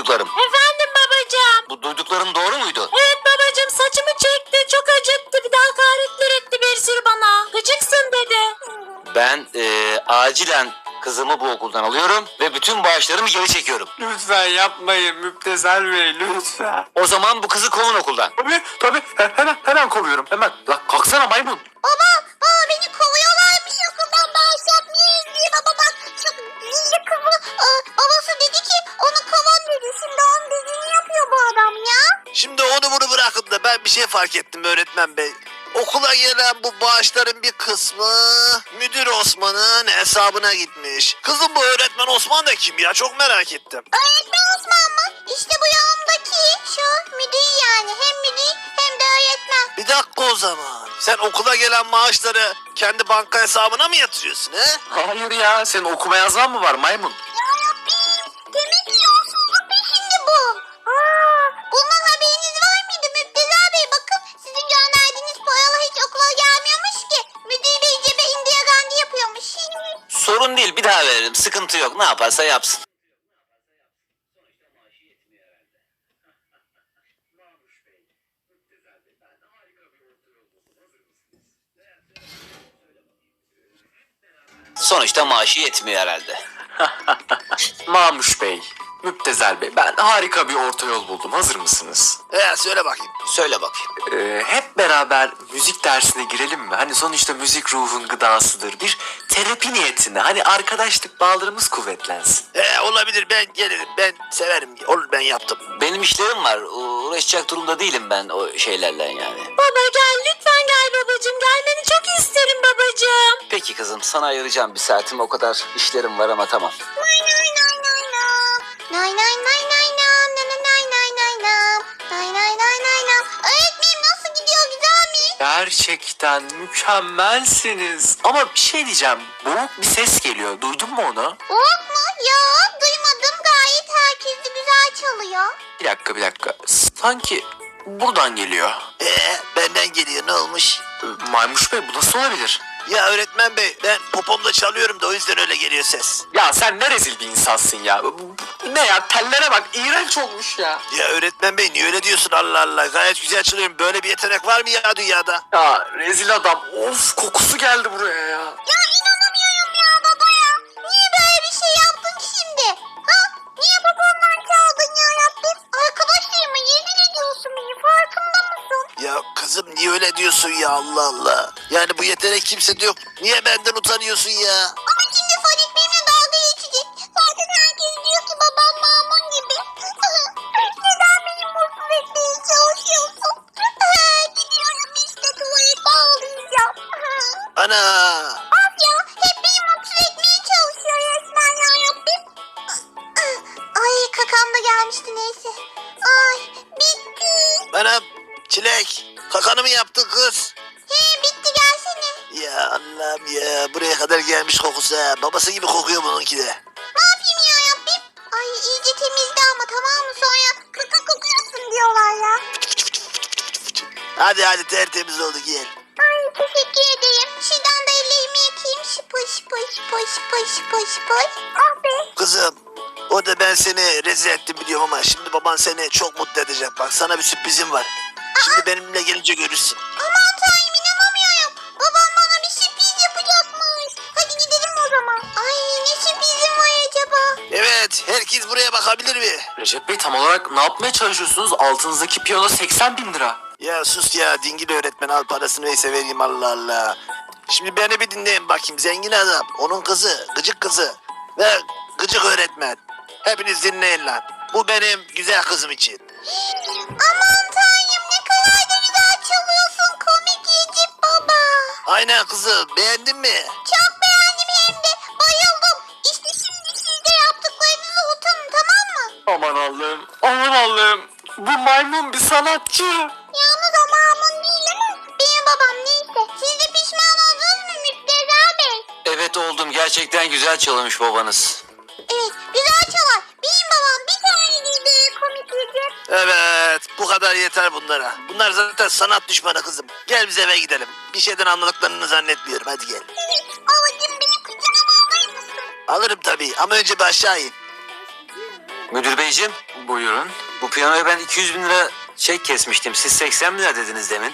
duyduklarım? Efendim babacığım. Bu duydukların doğru muydu? Evet babacığım saçımı çekti. Çok acıttı. Bir daha hakaretler etti bir sürü bana. Gıcıksın dedi. Ben eee, acilen kızımı bu okuldan alıyorum ve bütün bağışlarımı geri çekiyorum. Lütfen yapmayın Müptezel Bey lütfen. O zaman bu kızı kovun okuldan. Tabii tabii He- hemen hemen kovuyorum hemen. La kalksana maymun. Bir şey fark ettim öğretmen bey. Okula gelen bu bağışların bir kısmı müdür Osman'ın hesabına gitmiş. Kızım bu öğretmen Osman da kim ya çok merak ettim. Öğretmen Osman mı? İşte bu yanımdaki şu müdür yani. Hem müdür hem de öğretmen. Bir dakika o zaman. Sen okula gelen maaşları kendi banka hesabına mı yatırıyorsun he? Hayır ya senin okuma yazman mı var maymun? Ya Rabbim. Demek ki değil bir daha veririm. Sıkıntı yok. Ne yaparsa yapsın. Sonuçta maaşı yetmiyor herhalde. Mamuş Bey, Müptezel Bey ben harika bir orta yol buldum. Hazır mısınız? He söyle bakayım. Söyle bakayım. Ee, hep beraber müzik dersine girelim mi? Hani sonuçta müzik ruhun gıdasıdır. Bir terapi niyetine. Hani arkadaşlık bağlarımız kuvvetlensin. He olabilir ben gelirim ben severim. Olur ben yaptım. Benim işlerim var. Uğraşacak durumda değilim ben o şeylerle yani. Baba gel lütfen gel babacığım. Gelmeni çok isterim babacığım. Peki kızım sana ayıracağım bir saatime o kadar işlerim var ama tamam. Nay Nay nay nay nay nam. Nay nay nay nay nay nam. Nay nay nay nay nam. Öğretmenim nasıl gidiyor güzel mi? Gerçekten mükemmelsiniz. Ama bir şey diyeceğim. Boğuk bir ses geliyor. Duydun mu onu? Boğuk mu? Ya duymadım gayet herkes de güzel çalıyor. Bir dakika bir dakika. Sanki buradan geliyor. Ee benden geliyor ne olmuş? Maymuş Bey bu nasıl olabilir? Ya öğretmen bey ben popomda çalıyorum da o yüzden öyle geliyor ses. Ya sen ne rezil bir insansın ya. Ne ya tellere bak iğrenç olmuş ya. Ya öğretmen bey niye öyle diyorsun Allah Allah gayet güzel çalıyorum böyle bir yetenek var mı ya dünyada? Ya rezil adam. Of kokusu geldi buraya ya. Ya inanamıyorum ya baba ya. Niye böyle bir şey yaptın ki şimdi? Ha? Niye babamdan Ya kızım niye öyle diyorsun ya Allah Allah. Yani bu yetenek kimsede yok. Niye benden utanıyorsun ya? Ama şimdi Fadik benimle dalga geçecek. Zaten herkes diyor ki babam mamun gibi. Neden beni mutsuz etmeye çalışıyorsun? Gidiyorum işte tuvalete ağlayacağım. Ana. Of ya hep beni mutsuz etmeye çalışıyor resmen ya Rabbim. Ay kakam da gelmişti neyse. Ay bitti. Bana çilek. Kakanı mı yaptın kız? He bitti gelsene. Ya Allah'ım ya buraya kadar gelmiş kokusu ha. Babası gibi kokuyor bununki de. Ne yapayım ya Rabbim? Ay iyice temizle ama tamam mı? Sonra kaka kokuyorsun diyorlar ya. Hadi hadi tertemiz oldu gel. Ay teşekkür ederim. Şuradan da ellerimi yıkayayım. Şıpış şıpış şıpış şıpış şıpış şıpış. Ah be. Kızım o da ben seni rezil ettim biliyorum ama şimdi baban seni çok mutlu edecek. Bak sana bir sürprizim var. Şimdi benimle gelince görürsün. Aman tanrım inanamıyorum. Babam bana bir sürpriz yapacakmış. Hadi gidelim o zaman. Ay ne sürprizim var acaba? Evet herkes buraya bakabilir mi? Recep Bey tam olarak ne yapmaya çalışıyorsunuz? Altınızdaki piyano 80 bin lira. Ya sus ya dingil öğretmen al parasını neyse vereyim Allah Allah. Şimdi beni bir dinleyin bakayım zengin adam onun kızı gıcık kızı ve gıcık öğretmen. Hepiniz dinleyin lan. Bu benim güzel kızım için. Aman tanrım ne Aynen kızım beğendin mi? Çok beğendim hem de bayıldım. İşte şimdi siz de yaptıklarınızı utanın tamam mı? Aman Allah'ım. Aman Allah'ım. Bu maymun bir sanatçı. Yalnız o mamun değil ama benim babam neyse. Siz de pişman oldunuz mu Müptezel Bey? Evet oldum. Gerçekten güzel çalmış babanız. Evet güzel Benim babam bir tane değil de komik Yecip. Evet bu kadar yeter bunlara. Bunlar zaten sanat düşmanı kızım. Gel biz eve gidelim. Bir şeyden anladıklarını zannetmiyorum hadi gel. Babacım beni kucağıma alır mısın? Alırım tabii ama önce bir aşağı in. Müdür beyciğim Buyurun. bu piyanoya ben 200 bin lira çek kesmiştim. Siz 80 bin lira dediniz demin.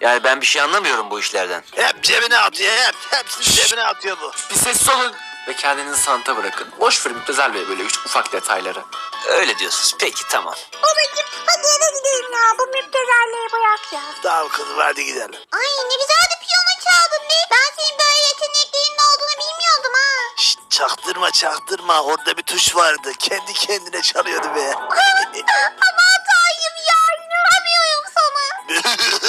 Yani ben bir şey anlamıyorum bu işlerden. Hep cebine atıyor hep. Hepsini cebine atıyor bu. Bir sessiz olun. Ve kendinizi santa bırakın. Boş verin Müptezel Bey böyle üç ufak detayları. Öyle diyorsunuz. Peki tamam. Babacım hadi eve gidelim ya. Bu müptezelliği bırak ya. Tamam kızım hadi gidelim. Ay ne güzel de piyano çaldın be. Ben senin böyle yeteneklerinin olduğunu bilmiyordum ha. Şşt çaktırma çaktırma. Orada bir tuş vardı. Kendi kendine çalıyordu be. Aman tanrım ya inanamıyorum sana.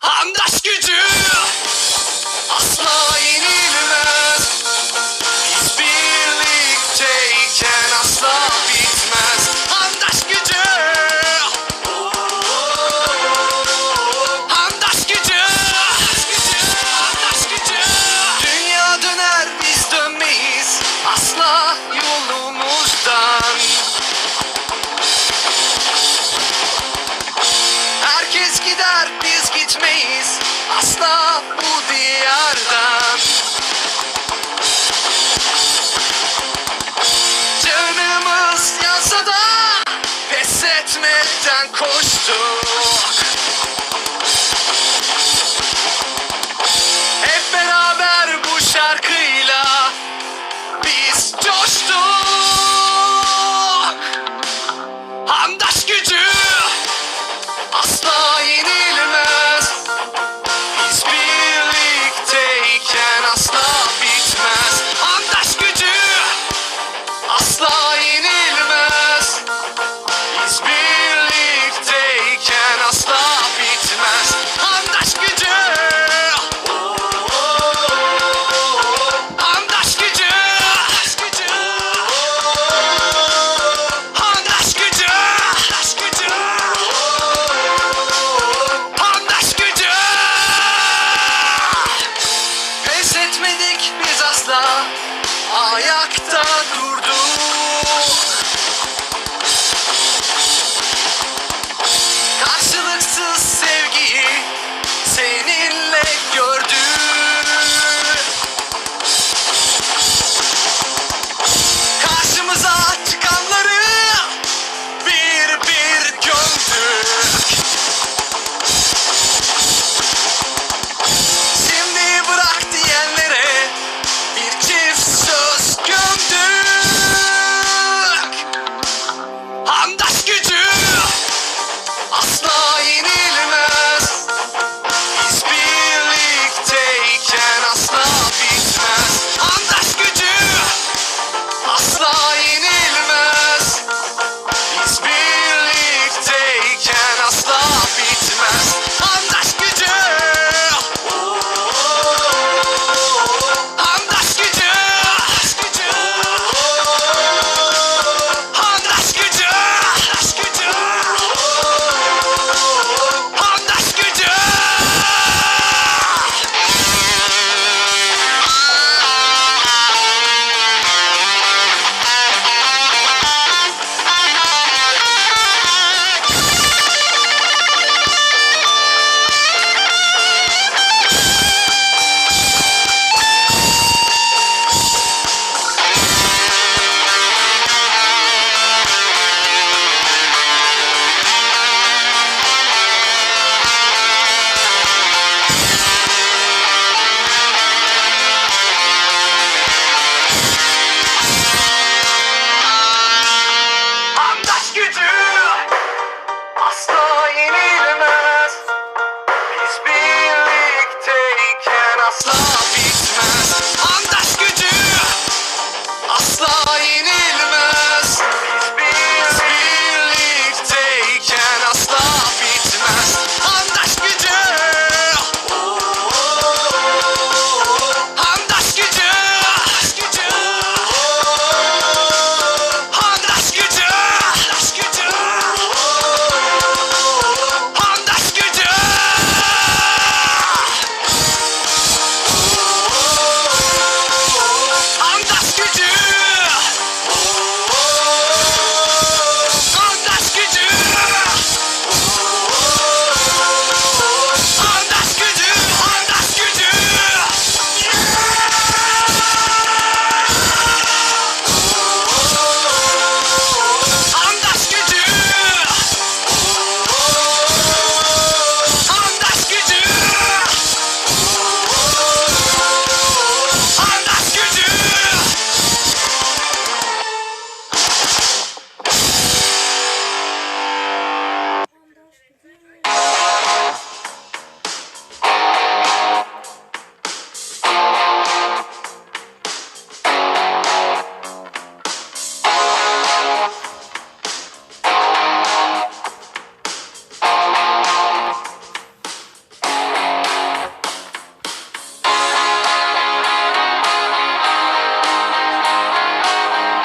Handaş gücü! Asla asla bu diyardan. Canımız yansa da pes etmeden koştuk Pes etmedik biz asla Ayakta